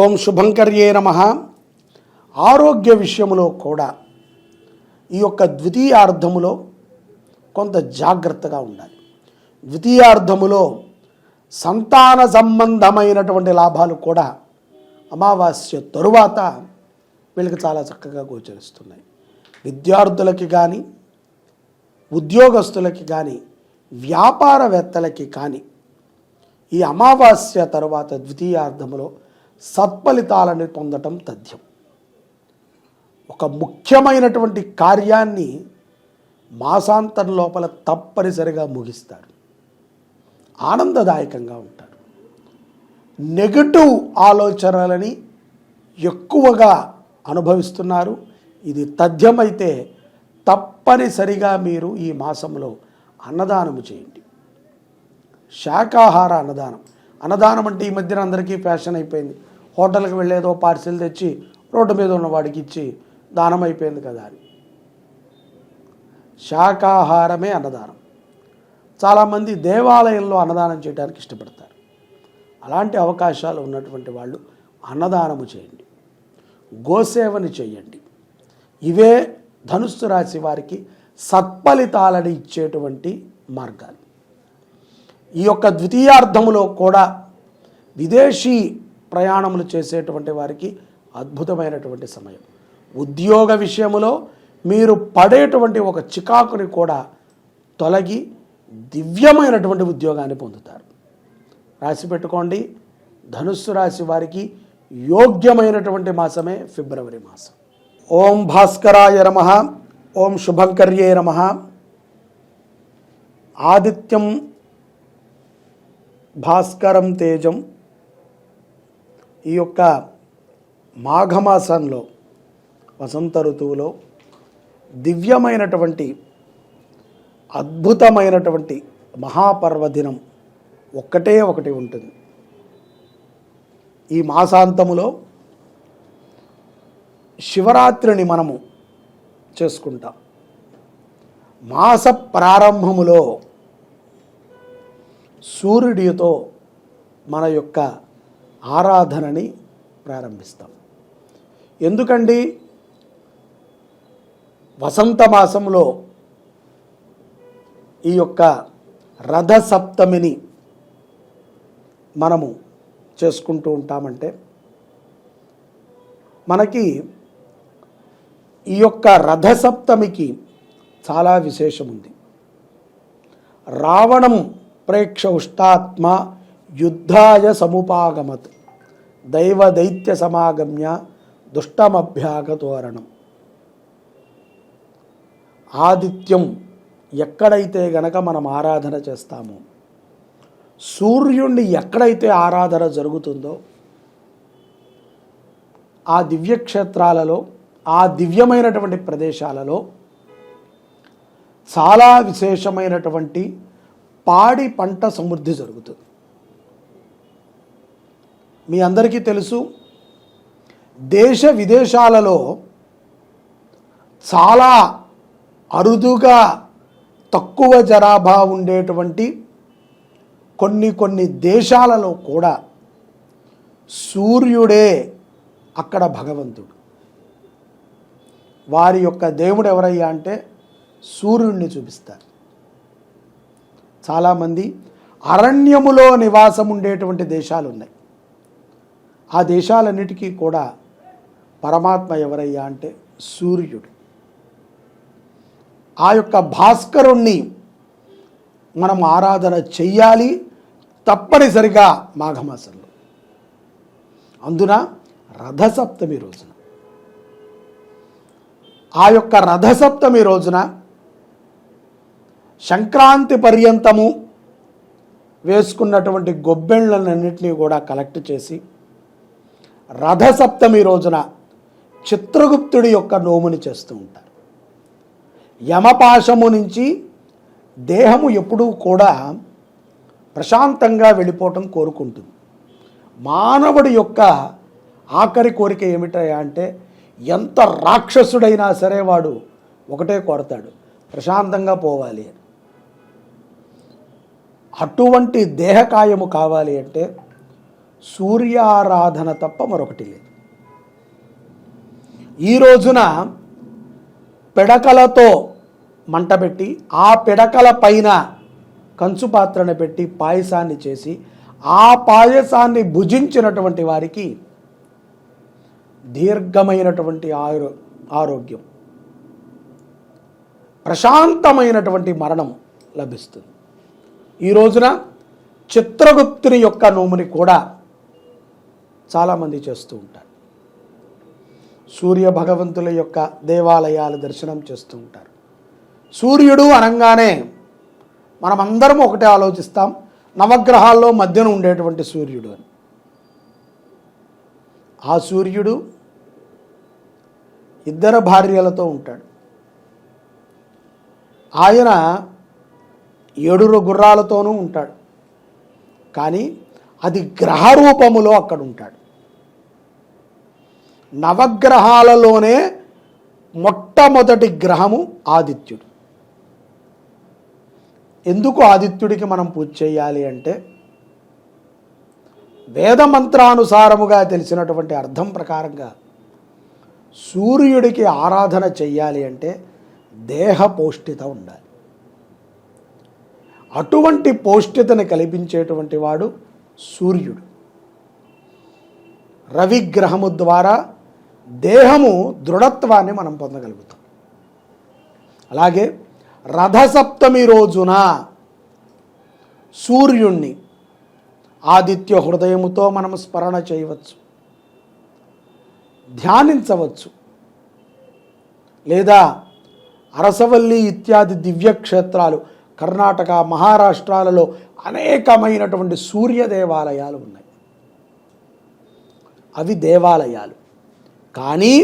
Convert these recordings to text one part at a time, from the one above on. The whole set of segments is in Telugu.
ఓం శుభంకర్యే నమ. ఆరోగ్య విషయంలో కూడా ఈ యొక్క ద్వితీయార్థములో కొంత జాగ్రత్తగా ఉండాలి. ద్వితీయార్థములో సంతాన సంబంధమైనటువంటి లాభాలు కూడా అమావాస్య తరువాత వీళ్ళకి చాలా చక్కగా గోచరిస్తున్నాయి. విద్యార్థులకి కానీ ఉద్యోగస్తులకి కానీ వ్యాపారవేత్తలకి కానీ ఈ అమావాస్య తరువాత ద్వితీయార్థములో సత్ఫలితాలను పొందటం తథ్యం. ఒక ముఖ్యమైనటువంటి కార్యాన్ని మాసాంతం లోపల తప్పనిసరిగా ముగిస్తారు. ఆనందదాయకంగా ఉంటారు. నెగటివ్ ఆలోచనలని ఎక్కువగా అనుభవిస్తున్నారు. ఇది తథ్యమైతే తప్పనిసరిగా మీరు ఈ మాసంలో అన్నదానము చేయండి. శాకాహార అన్నదానం. అన్నదానం అంటే ఈ మధ్యన అందరికీ ఫ్యాషన్ అయిపోయింది. హోటల్కి వెళ్ళేదో పార్సిల్ తెచ్చి రోడ్డు మీద ఉన్న వాడికి ఇచ్చి దానం అయిపోయింది కదా అని. శాకాహారమే అన్నదానం. చాలామంది దేవాలయంలో అన్నదానం చేయడానికి ఇష్టపడతారు. అలాంటి అవకాశాలు ఉన్నటువంటి వాళ్ళు అన్నదానము చేయండి. గోసేవని చేయండి. ఇవే ధనుస్సు రాశి వారికి సత్ఫలితాలను ఇచ్చేటువంటి మార్గాలు. ఈ యొక్క ద్వితీయార్థములో కూడా విదేశీ ప్రయాణములు చేసేటువంటి వారికి అద్భుతమైనటువంటి సమయం. ఉద్యోగ విషయంలో మీరు పడేటువంటి ఒక చికాకుని కూడా తొలగి దివ్యమైనటువంటి ఉద్యోగాన్ని పొందుతారు. రాసి పెట్టుకోండి. ధనుస్సు రాశి వారికి యోగ్యమైనటువంటి మాసమే ఫిబ్రవరి మాసం. ఓం భాస్కరాయ నమ. ఓం శుభంకర్యే నమ. ఆదిత్యం భాస్కరం తేజం. ఈ యొక్క మాఘమాసంలో వసంత ఋతువులో దివ్యమైనటువంటి అద్భుతమైనటువంటి మహాపర్వదినం ఒక్కటే ఒకటి ఉంటుంది. ఈ మాసాంతములో శివరాత్రిని మనము చేసుకుంటాం. మాస ప్రారంభములో సూర్యుడితో మన యొక్క ఆరాధనని ప్రారంభిస్తాం. ఎందుకండి? వసంత మాసంలో ఈ యొక్క రథసప్తమిని మనము చేసుకుంటూ ఉంటామంటే మనకి ఈ యొక్క రథసప్తమికి చాలా విశేషం ఉంది రావణం ప్రేక్ష ఉష్టాత్మ యుద్ధాయ సముపాగమత్ దైవ దైత్య సమాగమ్య దుష్టమభ్యాగతోరణం ఆదిత్యం ఎక్కడైతే గనక మనం ఆరాధన చేస్తామో సూర్యుణ్ణి ఎక్కడైతే ఆరాధన జరుగుతుందో ఆ దివ్యక్షేత్రాలలో ఆ దివ్యమైనటువంటి ప్రదేశాలలో చాలా విశేషమైనటువంటి పాడి పంట సమృద్ధి జరుగుతుంది. మీ అందరికీ తెలుసు దేశ విదేశాలలో చాలా అరుదుగా తక్కువ జనాభా ఉండేటువంటి కొన్ని కొన్ని దేశాలలో కూడా సూర్యుడే అక్కడ భగవంతుడు. వారి యొక్క దేవుడు ఎవరయ్యా అంటే సూర్యుడిని చూపిస్తారు. చాలామంది అరణ్యములో నివాసం ఉండేటువంటి దేశాలు ఉన్నాయి ఆ దేశాలన్నిటికీ కూడా పరమాత్మ ఎవరయ్యా అంటే సూర్యుడు. ఆ యొక్క భాస్కరుణ్ణి మనం ఆరాధన చెయ్యాలి తప్పనిసరిగా మాఘమాసంలో. అందున రథసప్తమి రోజున. ఆ యొక్క రథసప్తమి రోజున సంక్రాంతి పర్యంతము వేసుకున్నటువంటి గొబ్బెళ్ళన్నింటినీ కూడా కలెక్ట్ చేసి రథసప్తమి రోజున చిత్రగుప్తుడి యొక్క నోముని చేస్తూ ఉంటారు. యమపాశము నుంచి దేహము ఎప్పుడూ కూడా ప్రశాంతంగా వెళ్ళిపోవటం కోరుకుంటుంది. మానవుడి యొక్క ఆఖరి కోరిక ఏమిటయా అంటే ఎంత రాక్షసుడైనా సరే వాడు ఒకటే కోరతాడు ప్రశాంతంగా పోవాలి అని. అటువంటి దేహకాయము కావాలి అంటే సూర్యారాధన తప్ప మరొకటి లేదు. ఈ రోజున పిడకలతో మంట పెట్టి ఆ పిడకల పైన కంచు పాత్రను పెట్టి పాయసాన్ని చేసి ఆ పాయసాన్ని భుజించినటువంటి వారికి దీర్ఘమైనటువంటి ఆరో ఆరోగ్యం. ప్రశాంతమైనటువంటి మరణం లభిస్తుంది. ఈ రోజున చిత్రగుప్తుని యొక్క నోముని కూడా చాలామంది చేస్తూ ఉంటారు. సూర్య భగవంతుల యొక్క దేవాలయాలు దర్శనం చేస్తూ ఉంటారు. సూర్యుడు అనగానే మనమందరం ఒకటే ఆలోచిస్తాం నవగ్రహాల్లో మధ్యన ఉండేటువంటి సూర్యుడు అని. ఆ సూర్యుడు ఇద్దరు భార్యలతో ఉంటాడు. ఆయన ఏడురు గుర్రాలతోనూ ఉంటాడు. కానీ అది గ్రహ రూపములో అక్కడ ఉంటాడు. నవగ్రహాలలోనే మొట్టమొదటి గ్రహము ఆదిత్యుడు. ఎందుకు ఆదిత్యుడికి మనం పూజ చేయాలి అంటే వేద మంత్రానుసారముగా తెలిసినటువంటి అర్థం ప్రకారంగా సూర్యుడికి ఆరాధన చెయ్యాలి అంటే దేహ పౌష్టిత ఉండాలి. అటువంటి పౌష్టితను కల్పించేటువంటి వాడు సూర్యుడు. రవిగ్రహము ద్వారా దేహము దృఢత్వాన్ని మనం పొందగలుగుతాం. అలాగే రథసప్తమి రోజున సూర్యుణ్ణి ఆదిత్య హృదయముతో మనం స్మరణ చేయవచ్చు. ధ్యానించవచ్చు. లేదా అరసవల్లి ఇత్యాది దివ్యక్షేత్రాలు కర్ణాటక మహారాష్ట్రాలలో అనేకమైనటువంటి సూర్య దేవాలయాలు ఉన్నాయి. అవి దేవాలయాలు. కానీ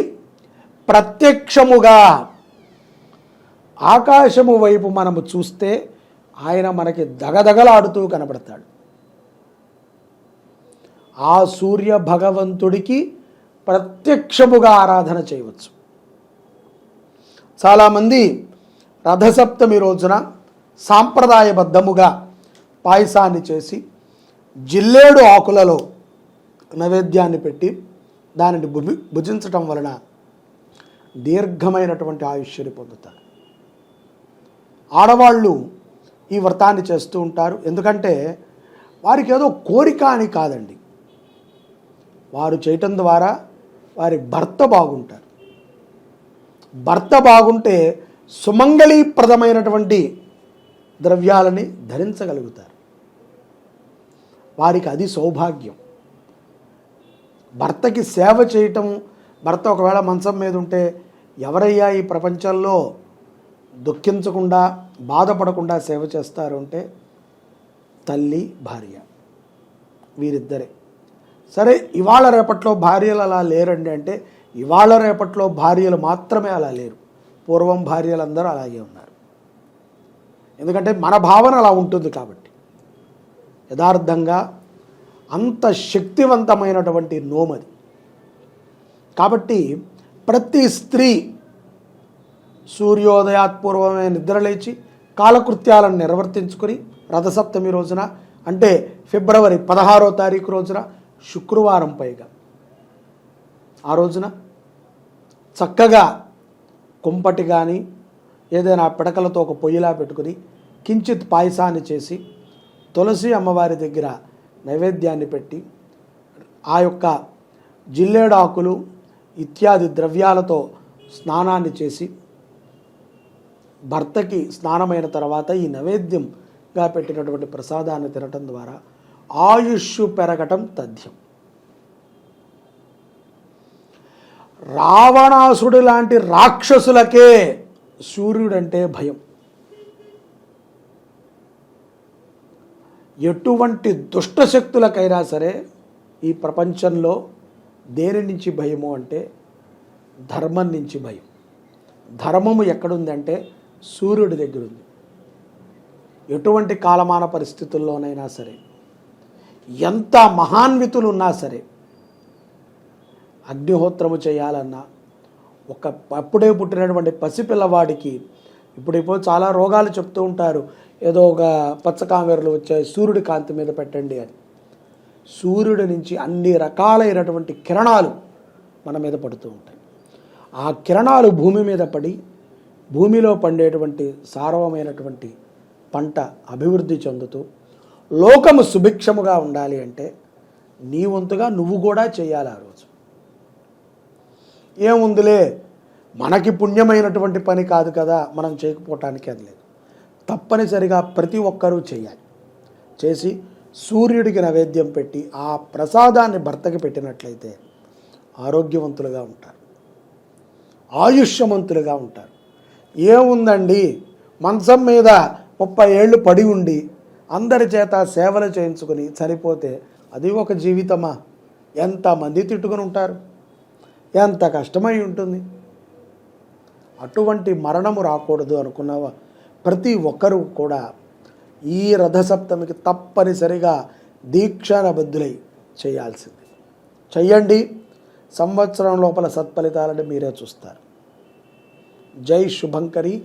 ప్రత్యక్షముగా ఆకాశము వైపు మనము చూస్తే ఆయన మనకి దగదగలాడుతూ కనబడతాడు. ఆ సూర్య భగవంతుడికి ప్రత్యక్షముగా ఆరాధన చేయవచ్చు. చాలామంది రథసప్తమి రోజున సాంప్రదాయబద్ధముగా పాయసాన్ని చేసి జిల్లేడు ఆకులలో నైవేద్యాన్ని పెట్టి దానిని భుజి భుజించటం వలన దీర్ఘమైనటువంటి ఆయుష్యని పొందుతారు. ఆడవాళ్ళు ఈ వ్రతాన్ని చేస్తూ ఉంటారు. ఎందుకంటే వారికి ఏదో కోరిక అని కాదండి. వారు చేయటం ద్వారా వారి భర్త బాగుంటారు. భర్త బాగుంటే సుమంగళీప్రదమైనటువంటి ద్రవ్యాలని ధరించగలుగుతారు. వారికి అది సౌభాగ్యం. భర్తకి సేవ చేయటం భర్త ఒకవేళ మంచం మీద ఉంటే ఎవరయ్యా ఈ ప్రపంచంలో దుఃఖించకుండా బాధపడకుండా సేవ చేస్తారు అంటే తల్లి భార్య. వీరిద్దరే. సరే ఇవాళ రేపట్లో భార్యలు అలా లేరండి అంటే ఇవాళ రేపట్లో భార్యలు మాత్రమే అలా లేరు. పూర్వం భార్యలందరూ అలాగే ఉన్నారు. ఎందుకంటే మన భావన అలా ఉంటుంది కాబట్టి. యథార్థంగా అంత శక్తివంతమైనటువంటి నోమది. కాబట్టి ప్రతి స్త్రీ సూర్యోదయాత్పూర్వమే నిద్రలేచి కాలకృత్యాలను నిర్వర్తించుకొని రథసప్తమి రోజున అంటే ఫిబ్రవరి పదహారో తారీఖు రోజున శుక్రవారం పైగా. ఆ రోజున చక్కగా కుంపటి కానీ ఏదైనా పిడకలతో ఒక పొయ్యిలా పెట్టుకుని కించిత్ పాయసాన్ని చేసి తులసి అమ్మవారి దగ్గర నైవేద్యాన్ని పెట్టి ఆ యొక్క జిల్లేడాకులు ఇత్యాది ద్రవ్యాలతో స్నానాన్ని చేసి భర్తకి స్నానమైన తర్వాత ఈ నైవేద్యంగా పెట్టినటువంటి ప్రసాదాన్ని తినటం ద్వారా ఆయుష్ పెరగటం తథ్యం. రావణాసుడు లాంటి రాక్షసులకే సూర్యుడంటే భయం. ఎటువంటి దుష్ట శక్తులకైనా సరే ఈ ప్రపంచంలో దేని నుంచి భయము అంటే ధర్మం నుంచి భయం. ధర్మము ఎక్కడుందంటే సూర్యుడి దగ్గర ఉంది ఎటువంటి కాలమాన పరిస్థితుల్లోనైనా సరే ఎంత మహాన్వితులు ఉన్నా సరే అగ్నిహోత్రము చేయాలన్నా ఒక అప్పుడే పుట్టినటువంటి పసిపిల్లవాడికి ఇప్పుడు ఇప్పుడు చాలా రోగాలు చెప్తూ ఉంటారు ఏదో ఒక పచ్చకామెరలు వచ్చాయి సూర్యుడి కాంతి మీద పెట్టండి అని. సూర్యుడి నుంచి అన్ని రకాలైనటువంటి కిరణాలు మన మీద పడుతూ ఉంటాయి. ఆ కిరణాలు భూమి మీద పడి భూమిలో పండేటువంటి సారవమైనటువంటి పంట అభివృద్ధి చెందుతూ లోకము సుభిక్షముగా ఉండాలి అంటే నీ వంతుగా నువ్వు కూడా చేయాలి ఆ రోజు. ఏముందిలే? మనకి పుణ్యమైనటువంటి పని కాదు కదా మనం చేయకపోవటానికి అది లేదు. తప్పనిసరిగా ప్రతి ఒక్కరూ చేయాలి. చేసి సూర్యుడికి నైవేద్యం పెట్టి ఆ ప్రసాదాన్ని భర్తకి పెట్టినట్లయితే ఆరోగ్యవంతులుగా ఉంటారు. ఆయుష్యవంతులుగా ఉంటారు. ఏముందండి? మంచం మీద ముప్పై ఏళ్ళు పడి ఉండి అందరి చేత సేవలు చేయించుకుని సరిపోతే అది ఒక జీవితమా? ఎంతమంది తిట్టుకుని ఉంటారు? ఎంత కష్టమై ఉంటుంది? అటువంటి మరణము రాకూడదు అనుకున్నావా? ప్రతి ఒక్కరూ కూడా ఈ రథసప్తమికి తప్పనిసరిగా దీక్షానబద్ధులై చేయాల్సింది. చెయ్యండి. సంవత్సరం లోపల సత్ఫలితాలని మీరే చూస్తారు. జై శుభంకరి.